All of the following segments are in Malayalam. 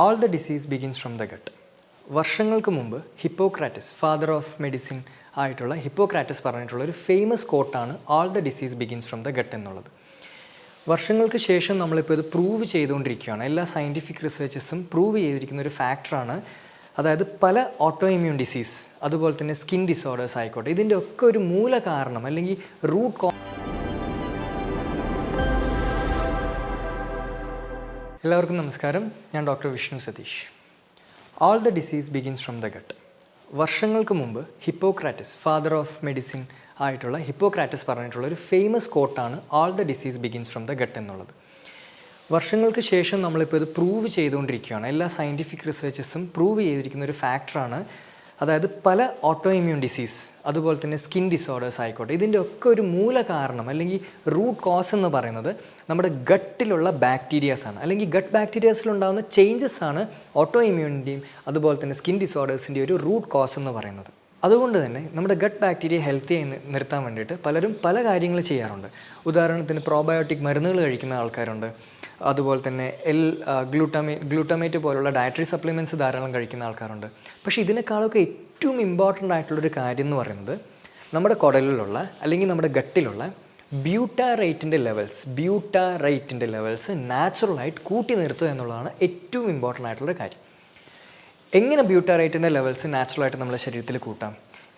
All the disease begins from the gut വർഷങ്ങൾക്ക് മുമ്പ് ഹിപ്പോക്രാറ്റിസ് ഫാദർ ഓഫ് മെഡിസിൻ ആയിട്ടുള്ള ഹിപ്പോക്രാറ്റിസ് പറഞ്ഞിട്ടുള്ള ഒരു famous കോട്ടാണ് all the disease begins from the gut എന്നുള്ളത്. വർഷങ്ങൾക്ക് ശേഷം നമ്മളിപ്പോൾ ഇത് പ്രൂവ് ചെയ്തുകൊണ്ടിരിക്കുകയാണ്. എല്ലാ സയന്റിഫിക് റിസർച്ചസും പ്രൂവ് ചെയ്തിരിക്കുന്ന ഒരു ഫാക്ടറാണ് അതായത് പല ഓട്ടോ ഇമ്മ്യൂൺ ഡിസീസ് അതുപോലെ തന്നെ സ്കിൻ ഡിസോർഡേഴ്സ് ആയിക്കോട്ടെ ഇതിന്റെ ഒക്കെ ഒരു മൂല കാരണം അല്ലെങ്കിൽ റൂട്ട് എല്ലാവർക്കും നമസ്കാരം. ഞാൻ doctor Vishnu Satheesh. All the disease begins from the gut വർഷങ്ങൾക്ക് മുമ്പ് ഹിപ്പോക്രാറ്റിസ് ഫാദർ ഓഫ് മെഡിസിൻ ആയിട്ടുള്ള ഹിപ്പോക്രാറ്റിസ് പറഞ്ഞിട്ടുള്ള ഒരു famous കോട്ടാണ് all the disease begins from the gut എന്നുള്ളത്. വർഷങ്ങൾക്ക് ശേഷം നമ്മളിപ്പോൾ ഇത് പ്രൂവ് ചെയ്തുകൊണ്ടിരിക്കുകയാണ്. എല്ലാ സയന്റിഫിക് റിസർച്ചസും പ്രൂവ് ചെയ്തിരിക്കുന്ന ഒരു ഫാക്ടറാണ് അതായത് പല ഓട്ടോ ഇമ്മ്യൂൺ ഡിസീസ് അതുപോലെ തന്നെ സ്കിൻ ഡിസോർഡേഴ്സ് ആയിക്കോട്ടെ ഇതിന്റെ ഒക്കെ ഒരു മൂല കാരണം അല്ലെങ്കിൽ റൂട്ട് കോസ് എന്ന് പറയുന്നത് നമ്മുടെ ഗട്ടിലുള്ള ബാക്ടീരിയാസ് ആണ്. അല്ലെങ്കിൽ ഗട്ട് ബാക്ടീരിയാസിലുണ്ടാകുന്ന ചേഞ്ചസ് ആണ് ഓട്ടോ ഇമ്മ്യൂണിന്റെയും അതുപോലെ തന്നെ സ്കിൻ ഡിസോർഡേഴ്സിന്റെ ഒരു റൂട്ട് കോസ് എന്ന് പറയുന്നത്. അതുകൊണ്ട് തന്നെ നമ്മുടെ ഗട്ട് ബാക്ടീരിയ ഹെൽത്തി ആയി നിർത്താൻ വേണ്ടിയിട്ട് പലരും പല കാര്യങ്ങൾ ചെയ്യാറുണ്ട്. ഉദാഹരണത്തിന് പ്രോബയോട്ടിക് മരുന്നുകൾ കഴിക്കുന്ന ആൾക്കാരുണ്ട്. അതുപോലെ തന്നെ എൽ ഗ്ലൂട്ടമേ ഗ്ലൂട്ടമേറ്റ് പോലുള്ള ഡയറ്ററി സപ്ലിമെന്റ്സ് ധാരാളം കഴിക്കുന്ന ആൾക്കാരുണ്ട്. പക്ഷേ ഇതിനേക്കാളൊക്കെ ഏറ്റവും ഇമ്പോർട്ടന്റ് ആയിട്ടുള്ളൊരു കാര്യം എന്ന് പറയുന്നത് നമ്മുടെ കുടലിലുള്ള അല്ലെങ്കിൽ നമ്മുടെ ഗട്ടിലുള്ള ബ്യൂട്ടാറേറ്റിന്റെ ലെവൽസ് ബ്യൂട്ടാറേറ്റിന്റെ ലെവൽസ് നാച്ചുറലായിട്ട് കൂട്ടി നിർത്തുക എന്നുള്ളതാണ് ഏറ്റവും ഇമ്പോർട്ടന്റ് ആയിട്ടുള്ള കാര്യം. എങ്ങനെ ബ്യൂട്ടാറേറ്റിന്റെ ലെവൽസ് നാച്ചുറലായിട്ട് നമ്മുടെ ശരീരത്തിൽ കൂട്ടാം?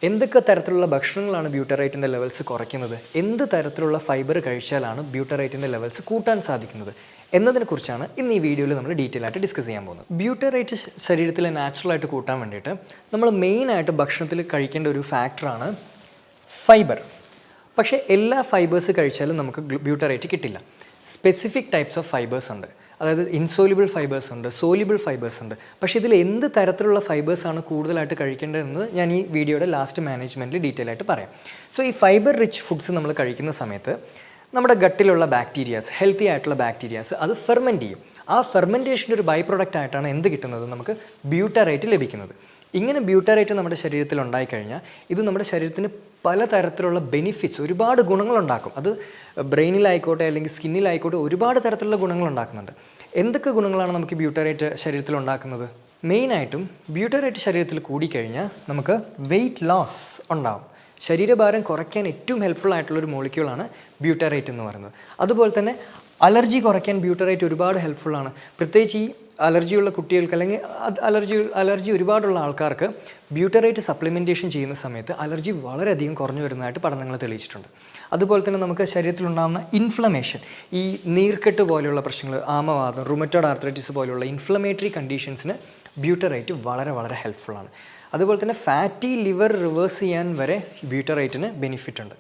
എന്തൊക്കെ തരത്തിലുള്ള ഭക്ഷണങ്ങളാണ് ബ്യൂട്ടറേറ്റിന്റെ ലെവൽസ് കുറയ്ക്കുന്നത്? എന്ത് തരത്തിലുള്ള ഫൈബർ കഴിച്ചാലാണ് ബ്യൂട്ടറേറ്റിന്റെ ലെവൽസ് കൂട്ടാൻ സാധിക്കുന്നത്? എന്നതിനെക്കുറിച്ചാണ് ഇന്ന് ഈ വീഡിയോയിൽ നമ്മൾ ഡീറ്റെയിൽ ആയിട്ട് ഡിസ്കസ് ചെയ്യാൻ പോകുന്നത്. ബ്യൂട്ടറേറ്റ് ശരീരത്തിൽ നാച്ചുറലായിട്ട് കൂട്ടാൻ വേണ്ടിയിട്ട് നമ്മൾ മെയിനായിട്ട് ഭക്ഷണത്തിൽ കഴിക്കേണ്ട ഒരു ഫാക്ടറാണ് ഫൈബർ പക്ഷേ എല്ലാ ഫൈബേഴ്സ് കഴിച്ചാലും നമുക്ക് ബ്യൂട്ടറേറ്റ് കിട്ടില്ല. സ്പെസിഫിക് ടൈപ്സ് ഓഫ് ഫൈബേഴ്സ് ഉണ്ട്. അതായത് ഇൻസോലിബിൾ ഫൈബേഴ്സ് ഉണ്ട് സോലിബിൾ ഫൈബേഴ്സ് ഉണ്ട്. പക്ഷേ ഇതിൽ എന്ത് തരത്തിലുള്ള ഫൈബേഴ്സ് ആണ് കൂടുതലായിട്ട് കഴിക്കേണ്ടതെന്ന് ഞാൻ ഈ വീഡിയോയുടെ ലാസ്റ്റ് മാനേജ്മെന്റിൽ ഡീറ്റെയിൽ ആയിട്ട് പറയാം. സോ ഈ ഫൈബർ റിച്ച് ഫുഡ്സ് നമ്മൾ കഴിക്കുന്ന സമയത്ത് നമ്മുടെ ഗട്ടിലുള്ള ബാക്ടീരിയാസ് ഹെൽത്തി ആയിട്ടുള്ള ബാക്ടീരിയാസ് അത് ഫെർമെന്റ് ചെയ്യും. ആ ഫെർമെന്റേഷന്റെ ഒരു ബൈ പ്രൊഡക്റ്റ് ആയിട്ടാണ് എന്ത് കിട്ടുന്നത്? നമുക്ക് ബ്യൂട്ടറേറ്റ് ലഭിക്കുന്നത്. ഇങ്ങനെ ബ്യൂട്ടറേറ്റ് നമ്മുടെ ശരീരത്തിൽ ഉണ്ടായിക്കഴിഞ്ഞാൽ ഇത് നമ്മുടെ ശരീരത്തിന് പലതരത്തിലുള്ള ബെനിഫിറ്റ്സ് ഒരുപാട് ഗുണങ്ങളുണ്ടാക്കും അത് ബ്രെയിനിലായിക്കോട്ടെ അല്ലെങ്കിൽ സ്കിന്നിലായിക്കോട്ടെ ഒരുപാട് തരത്തിലുള്ള ഗുണങ്ങളുണ്ടാക്കുന്നുണ്ട് എന്തൊക്കെ ഗുണങ്ങളാണ് നമുക്ക് ബ്യൂട്ടറേറ്റ് ശരീരത്തിൽ ഉണ്ടാക്കുന്നത്? മെയിനായിട്ടും ബ്യൂട്ടറേറ്റ് ശരീരത്തിൽ കൂടിക്കഴിഞ്ഞാൽ നമുക്ക് വെയിറ്റ് ലോസ് ഉണ്ടാവും. ശരീരഭാരം കുറയ്ക്കാൻ ഏറ്റവും ഹെൽപ്ഫുൾ ആയിട്ടുള്ള ഒരു മോളിക്യൂളാണ് ബ്യൂട്ടറേറ്റ് എന്ന് പറയുന്നത്. അതുപോലെ തന്നെ അലർജി കുറയ്ക്കാൻ ബ്യൂട്ടറേറ്റ് ഒരുപാട് ഹെൽപ്ഫുൾ ആണ്. പ്രത്യേകിച്ച് ഈ അലർജിയുള്ള കുട്ടികൾക്ക് അല്ലെങ്കിൽ അലർജി അലർജി ഒരുപാടുള്ള ആൾക്കാർക്ക് ബ്യൂട്ടറേറ്റ് സപ്ലിമെന്റേഷൻ ചെയ്യുന്ന സമയത്ത് അലർജി വളരെയധികം കുറഞ്ഞു വരുന്നതായിട്ട് പഠനങ്ങൾ തെളിയിച്ചിട്ടുണ്ട്. അതുപോലെ തന്നെ നമുക്ക് ശരീരത്തിലുണ്ടാകുന്ന ഇൻഫ്ലമേഷൻ ഈ നീർക്കെട്ട് പോലെയുള്ള പ്രശ്നങ്ങൾ ആമവാദം റുമറ്റോഡ് ആർത്രൈറ്റിസ് പോലെയുള്ള ഇൻഫ്ലമേറ്ററി കണ്ടീഷൻസിന് ബ്യൂട്ടറേറ്റ് വളരെ വളരെ ഹെൽപ്ഫുള്ളാണ് അതുപോലെ തന്നെ ഫാറ്റി ലിവർ റിവേഴ്സ് ചെയ്യാൻ വരെ ബ്യൂട്ടറേറ്റിന് ബെനിഫിറ്റ് ഉണ്ട്.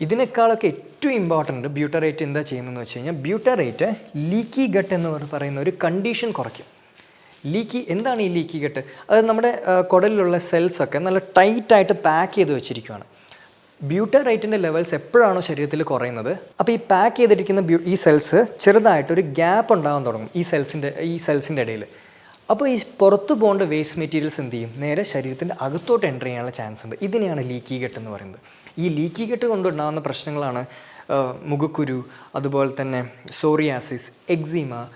ഇതിനേക്കാളൊക്കെ ഏറ്റവും ഇമ്പോർട്ടന്റ് ബ്യൂട്ടറേറ്റ് എന്താ ചെയ്യുന്നതെന്ന് വെച്ച് കഴിഞ്ഞാൽ ബ്യൂട്ടറേറ്റ് ലീക്കി ഗട്ട് എന്ന് പറയുന്ന ഒരു കണ്ടീഷൻ കുറയ്ക്കും. ലീക്കി എന്താണ് ഈ ലീക്കി ഗട്ട് അത് നമ്മുടെ കുടലിലുള്ള സെൽസൊക്കെ നല്ല ടൈറ്റായിട്ട് പാക്ക് ചെയ്ത് വെച്ചിരിക്കുകയാണ് ബ്യൂട്ടറേറ്റിന്റെ ലെവൽസ് എപ്പോഴാണോ ശരീരത്തിൽ കുറയുന്നത്? അപ്പോൾ ഈ പാക്ക് ചെയ്തിരിക്കുന്ന ഈ സെൽസ് ചെറുതായിട്ട് ഒരു ഗ്യാപ്പ് ഉണ്ടാകാൻ തുടങ്ങും ഈ സെൽസിന്റെ ഈ സെൽസിന്റെ ഇടയിൽ അപ്പോൾ ഈ പുറത്ത് പോകേണ്ട വേസ്റ്റ് മെറ്റീരിയൽസ് എന്ത് ചെയ്യും? നേരെ ശരീരത്തിന്റെ അകത്തോട്ട് എന്റർ ചെയ്യാനുള്ള ചാൻസ് ഉണ്ട്. ഇതിനെയാണ് ലീക്കി ഗട്ട് എന്ന് പറയുന്നത്. ഈ ലീക്കി ഗട്ട് കൊണ്ടുണ്ടാകുന്ന പ്രശ്നങ്ങളാണ് മുഖക്കുരു അതുപോലെ തന്നെ സോറിയാസിസ് എക്സിമ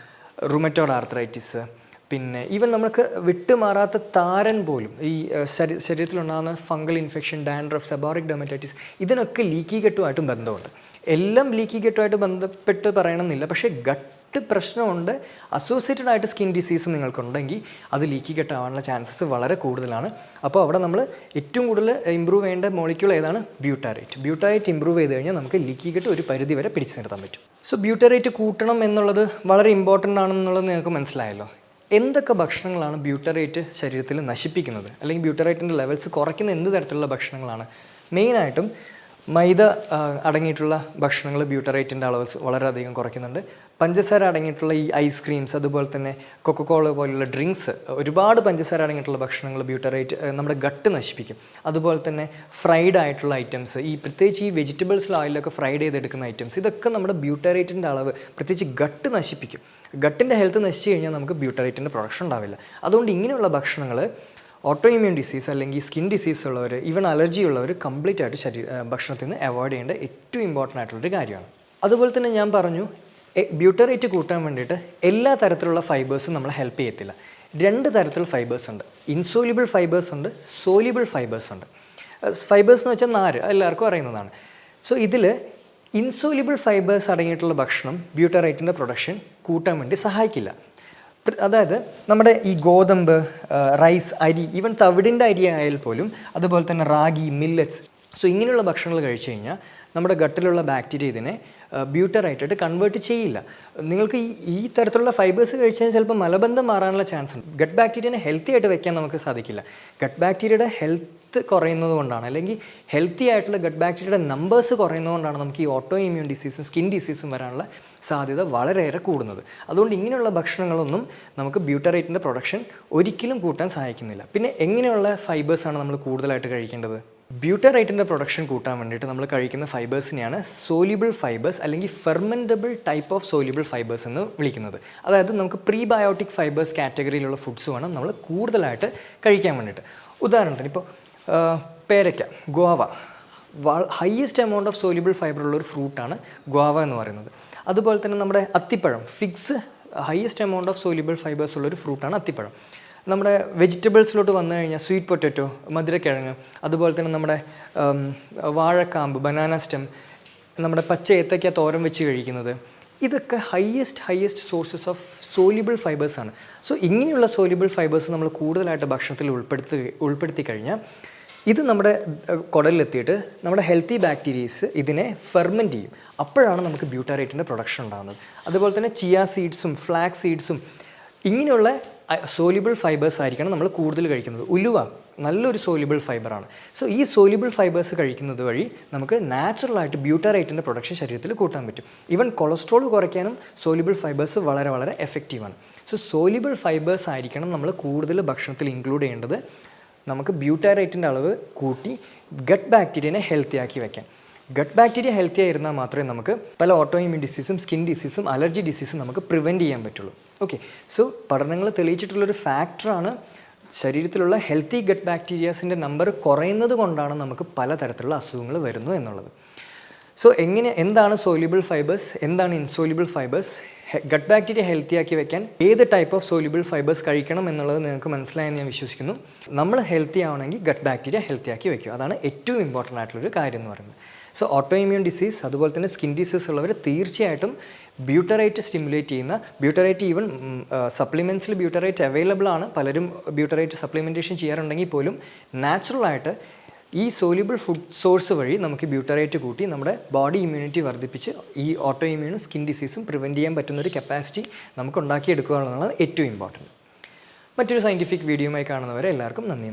റുമറ്റോഡ് ആർത്രൈറ്റിസ് പിന്നെ ഈവൻ നമുക്ക് വിട്ടുമാറാത്ത താരൻ പോലും ഈ ശരീ- ശരീരത്തിലുണ്ടാകുന്ന fungal infection dandruff seborrhoeic dermatitis ഇതിനൊക്കെ ലീക്കി ഗട്ടുമായിട്ടും ബന്ധമുണ്ട്. എല്ലാം ലീക്കി ഗട്ടുമായിട്ട് ബന്ധപ്പെട്ട് പറയണമെന്നില്ല. പക്ഷേ ഗട്ട് പ്രശ്നമുണ്ട്. അസോസിയേറ്റഡ് ആയിട്ട് സ്കിൻ ഡിസീസ് നിങ്ങൾക്കുണ്ടെങ്കിൽ അത് ലീക്കി കെട്ടാവാനുള്ള ചാൻസസ് വളരെ കൂടുതലാണ്. അപ്പോൾ അവിടെ നമ്മൾ ഏറ്റവും കൂടുതൽ ഇമ്പ്രൂവ് ചെയ്യേണ്ട മോളിക്യൂൾ ഏതാണ്? ബ്യൂട്ടാറേറ്റ് ബ്യൂട്ടാറേറ്റ് ഇമ്പ്രൂവ് ചെയ്ത് കഴിഞ്ഞാൽ നമുക്ക് ലീക്കി കെട്ട് ഒരു പരിധി വരെ പിടിച്ചു നിർത്താൻ പറ്റും. സോ ബ്യൂട്ടാറേറ്റ് കൂട്ടണം എന്നുള്ളത് വളരെ ഇമ്പോർട്ടന്റ് ആണെന്നുള്ളത് നിങ്ങൾക്ക് മനസ്സിലായല്ലോ. എന്തൊക്കെ ഭക്ഷണങ്ങളാണ് ബ്യൂട്ടറേറ്റ് ശരീരത്തിൽ നശിപ്പിക്കുന്നത്? അല്ലെങ്കിൽ ബ്യൂട്ടറേറ്റിന്റെ ലെവൽസ് കുറയ്ക്കുന്ന എന്ത് തരത്തിലുള്ള ഭക്ഷണങ്ങളാണ്? മെയിനായിട്ടും മൈദ അടങ്ങിയിട്ടുള്ള ഭക്ഷണങ്ങൾ ബ്യൂട്ടറേറ്റിന്റെ അളവ് വളരെയധികം കുറയ്ക്കുന്നുണ്ട്. പഞ്ചസാര അടങ്ങിയിട്ടുള്ള ഈ ഐസ്ക്രീംസ് അതുപോലെ തന്നെ കൊക്കക്കോള പോലുള്ള ഡ്രിങ്ക്സ് ഒരുപാട് പഞ്ചസാര അടങ്ങിയിട്ടുള്ള ഭക്ഷണങ്ങൾ ബ്യൂട്ടറേറ്റ് നമ്മുടെ ഗട്ട് നശിപ്പിക്കും. അതുപോലെ തന്നെ ഫ്രൈഡ് ആയിട്ടുള്ള ഐറ്റംസ് ഈ പ്രത്യേകിച്ച് ഈ വെജിറ്റബിൾസിൽ ഓയിലൊക്കെ ഫ്രൈഡ് ചെയ്തെടുക്കുന്ന ഐറ്റംസ് ഇതൊക്കെ നമ്മുടെ ബ്യൂട്ടറേറ്റിന്റെ അളവ് പ്രത്യേകിച്ച് ഗട്ട് നശിപ്പിക്കും. ഗട്ടിന്റെ ഹെൽത്ത് നശിച്ചു കഴിഞ്ഞാൽ നമുക്ക് ബ്യൂട്ടറേറ്റിന്റെ പ്രൊഡക്ഷൻ ഉണ്ടാവില്ല. അതുകൊണ്ട് ഇങ്ങനെയുള്ള ഭക്ഷണങ്ങൾ ഓട്ടോ ഇമ്മ്യൂൺ ഡിസീസ് അല്ലെങ്കിൽ സ്കിൻ ഡിസീസ് ഉള്ളവർ ഈവൻ അലർജി ഉള്ളവർ കംപ്ലീറ്റ് ആയിട്ട് ശരീര ഭക്ഷണത്തിൽ നിന്ന് അവോയ്ഡ് ചെയ്യേണ്ട ഏറ്റവും ഇമ്പോർട്ടന്റ് ആയിട്ടുള്ളൊരു കാര്യമാണ്. അതുപോലെ തന്നെ ഞാൻ പറഞ്ഞു ബ്യൂട്ടറേറ്റ് കൂട്ടാൻ വേണ്ടിയിട്ട് എല്ലാ തരത്തിലുള്ള ഫൈബേഴ്സും നമ്മളെ ഹെൽപ്പ് ചെയ്യത്തില്ല. രണ്ട് തരത്തിലുള്ള ഫൈബേഴ്സ് ഉണ്ട്. ഇൻസോലിബിൾ ഫൈബേഴ്സ് ഉണ്ട് സോലിബിൾ ഫൈബേഴ്സ് ഉണ്ട്. ഫൈബേഴ്സ് എന്ന് വെച്ചാൽ നാര് എല്ലാവർക്കും അറിയുന്നതാണ്. സോ ഇതിൽ ഇൻസോലിബിൾ ഫൈബേഴ്സ് അടങ്ങിയിട്ടുള്ള ഭക്ഷണം ബ്യൂട്ടറേറ്റിന്റെ പ്രൊഡക്ഷൻ കൂട്ടാൻ വേണ്ടി സഹായിക്കില്ല. അതായത് നമ്മുടെ ഈ ഗോതമ്പ് റൈസ് അരി ഈവൻ തവിടിന്റെ അരി ആയാൽ പോലും അതുപോലെ തന്നെ റാഗി മില്ലറ്റ്സ്. സോ ഇങ്ങനെയുള്ള ഭക്ഷണങ്ങൾ കഴിച്ചു കഴിഞ്ഞാൽ നമ്മുടെ ഗട്ടിലുള്ള ബാക്ടീരിയ ഇതിനെ ബ്യൂട്ടറായിട്ടായിട്ട് കൺവേർട്ട് ചെയ്യില്ല. നിങ്ങൾക്ക് ഈ ഈ തരത്തിലുള്ള ഫൈബേഴ്സ് കഴിച്ചാൽ ചിലപ്പോൾ മലബന്ധം മാറാനുള്ള ചാൻസ് ഉണ്ട്. ഗട്ട് ബാക്ടീരിയനെ ഹെൽത്തി ആയിട്ട് വെക്കാൻ നമുക്ക് സാധിക്കില്ല. ഗട്ട് ബാക്ടീരിയയുടെ ഹെൽത്ത് കുറയുന്നത് കൊണ്ടാണ്. അല്ലെങ്കിൽ ഹെൽത്തി ആയിട്ടുള്ള ഗട്ട് ബാക്ടീരിയയുടെ നമ്പേഴ്സ് കുറയുന്നതുകൊണ്ടാണ് നമുക്ക് ഈ ഓട്ടോ ഇമ്മ്യൂൺ ഡിസീസും സ്കിൻ ഡിസീസും വരാനുള്ള സാധ്യത വളരെയേറെ കൂടുന്നത്. അതുകൊണ്ട് ഇങ്ങനെയുള്ള ഭക്ഷണങ്ങളൊന്നും നമുക്ക് ബ്യൂട്ടറേറ്റിന്റെ പ്രൊഡക്ഷൻ ഒരിക്കലും കൂട്ടാൻ സഹായിക്കുന്നില്ല. പിന്നെ എങ്ങനെയുള്ള ഫൈബേഴ്സാണ് നമ്മൾ കൂടുതലായിട്ട് കഴിക്കേണ്ടത്? ബ്യൂട്ടറേറ്റിന്റെ പ്രൊഡക്ഷൻ കൂട്ടാൻ വേണ്ടിയിട്ട് നമ്മൾ കഴിക്കുന്ന ഫൈബേഴ്സിനെയാണ് സോലിബിൾ ഫൈബേഴ്സ് അല്ലെങ്കിൽ fermentable type of soluble fibres എന്ന് വിളിക്കുന്നത്. അതായത് നമുക്ക് പ്രീബയോട്ടിക് ഫൈബേഴ്സ് കാറ്റഗറിയിലുള്ള ഫുഡ്സ് വേണം നമ്മൾ കൂടുതലായിട്ട് കഴിക്കാൻ വേണ്ടിയിട്ട്. ഉദാഹരണത്തിന് ഇപ്പോൾ പേരയ്ക്ക guava highest amount of soluble fibre ഉള്ള ഒരു ഫ്രൂട്ടാണ് ഗോവ എന്ന് പറയുന്നത്. അതുപോലെ തന്നെ നമ്മുടെ അത്തിപ്പഴം. Figs highest amount of soluble fibres ഉള്ള ഒരു ഫ്രൂട്ടാണ് അത്തിപ്പഴം. നമ്മുടെ വെജിറ്റബിൾസിലോട്ട് വന്നു കഴിഞ്ഞാൽ സ്വീറ്റ് പൊറ്ററ്റോ മധുരക്കിഴങ്ങ് അതുപോലെ തന്നെ നമ്മുടെ വാഴക്കാമ്പ് ബനാന സ്റ്റെം നമ്മുടെ പച്ച ഏത്തയ്ക്ക തോരൻ വെച്ച് കഴിക്കുന്നത്. ഇതൊക്കെ highest highest sources of soluble ഫൈബേഴ്സാണ് so ഇങ്ങനെയുള്ള സോലിബിൾ ഫൈബേഴ്സ് നമ്മൾ കൂടുതലായിട്ട് ഭക്ഷണത്തിൽ ഉൾപ്പെടുത്തി ഉൾപ്പെടുത്തി കഴിഞ്ഞാൽ ഇത് നമ്മുടെ കുടലിലെത്തിയിട്ട് നമ്മുടെ ഹെൽത്തി ബാക്ടീരിയസ് ഇതിനെ ഫെർമെന്റ് ചെയ്യും. അപ്പോഴാണ് നമുക്ക് ബ്യൂട്ടാറേറ്റിന്റെ പ്രൊഡക്ഷൻ ഉണ്ടാകുന്നത് അതുപോലെ തന്നെ ചിയ സീഡ്സും ഫ്ലാക്സ് സീഡ്സും ഇങ്ങനെയുള്ള സോലിബിൾ ഫൈബേഴ്സ് ആയിരിക്കണം നമ്മൾ കൂടുതൽ കഴിക്കുന്നത്. ഉലുവ നല്ലൊരു സോലിബിൾ ഫൈബറാണ് സോ ഈ സോലിബിൾ ഫൈബേഴ്സ് കഴിക്കുന്നത് വഴി നമുക്ക് നാച്ചുറലായിട്ട് ബ്യൂട്ടറേറ്റിന്റെ പ്രൊഡക്ഷൻ ശരീരത്തിൽ കൂട്ടാൻ പറ്റും. ഈവൻ കൊളസ്ട്രോൾ കുറയ്ക്കാനും സോലിബിൾ ഫൈബേഴ്സ് വളരെ വളരെ എഫക്റ്റീവാണ് സോ സോലിബിൾ ഫൈബേഴ്സ് ആയിരിക്കണം നമ്മൾ കൂടുതൽ ഭക്ഷണത്തിൽ ഇൻക്ലൂഡ് ചെയ്യേണ്ടത്. നമുക്ക് ബ്യൂട്ടാറേറ്റിന്റെ അളവ് കൂട്ടി ഗട്ട് ബാക്ടീരിയനെ ഹെൽത്തി ആക്കി വെക്കാം. ഗട്ട് ബാക്ടീരിയ ഹെൽത്തി ആയിരുന്നാൽ മാത്രമേ നമുക്ക് പല ഓട്ടോ ഇമ്യൂൺ ഡിസീസും സ്കിൻ ഡിസീസും അലർജി ഡിസീസും നമുക്ക് പ്രിവെന്റ് ചെയ്യാൻ പറ്റുള്ളൂ. ഓക്കെ സോ പഠനങ്ങൾ തെളിയിച്ചിട്ടുള്ളൊരു ഫാക്ടറാണ് ശരീരത്തിലുള്ള ഹെൽത്തി ഗട്ട് ബാക്ടീരിയാസിന്റെ നമ്പർ കുറയുന്നത് കൊണ്ടാണ് നമുക്ക് പലതരത്തിലുള്ള അസുഖങ്ങൾ വരുന്നു എന്നുള്ളത്. സോ എങ്ങനെ എന്താണ് സോല്യൂബിൾ ഫൈബേഴ്സ് എന്താണ് insoluble fibres gut bacteria healthy ആക്കി വെക്കാൻ ഏത് ടൈപ്പ് ഓഫ് സോല്യൂബിൾ ഫൈബേഴ്സ് കഴിക്കണം എന്നുള്ളത് നിങ്ങൾക്ക് മനസ്സിലായെന്ന് ഞാൻ വിശ്വസിക്കുന്നു. നമ്മൾ ഹെൽത്തി ആവണമെങ്കിൽ ഗട്ട് ബാക്ടീരിയ ഹെൽത്തി ആക്കി വെക്കുക. അതാണ് ഏറ്റവും ഇമ്പോർട്ടന്റ് ആയിട്ടുള്ളൊരു കാര്യം എന്ന് പറയുന്നത്. സോ ഓട്ടോ ഇമ്മ്യൂൺ ഡിസീസ് അതുപോലെ തന്നെ സ്കിൻ ഡിസീസ് ഉള്ളവർ തീർച്ചയായിട്ടും ബ്യൂട്ടറേറ്റ് സ്റ്റിമുലേറ്റ് ചെയ്യുന്ന ബ്യൂട്ടറേറ്റ് ഈവൻ സപ്ലിമെന്റ്സിൽ ബ്യൂട്ടറേറ്റ് അവൈലബിൾ ആണ്. പലരും ബ്യൂട്ടറേറ്റ് സപ്ലിമെന്റേഷൻ ചെയ്യാറുണ്ടെങ്കിൽ പോലും നാച്ചുറലായിട്ട് ഈ സോല്യൂബിൾ ഫുഡ് സോഴ്സ് വഴി നമുക്ക് ബ്യൂട്ടറേറ്റ് കൂട്ടി നമ്മുടെ ബോഡി ഇമ്മ്യൂണിറ്റി വർദ്ധിപ്പിച്ച് ഈ ഓട്ടോ ഇമ്മ്യൂണും സ്കിൻ ഡിസീസും പ്രിവെന്റ് ചെയ്യാൻ പറ്റുന്ന ഒരു കപ്പാസിറ്റി നമുക്ക് ഉണ്ടാക്കിയെടുക്കുക എന്നുള്ളതാണ് ഏറ്റവും ഇമ്പോർട്ടന്റ് മറ്റൊരു സയന്റിഫിക് വീഡിയോയുമായി കാണുന്നവരെ എല്ലാവർക്കും നന്ദി.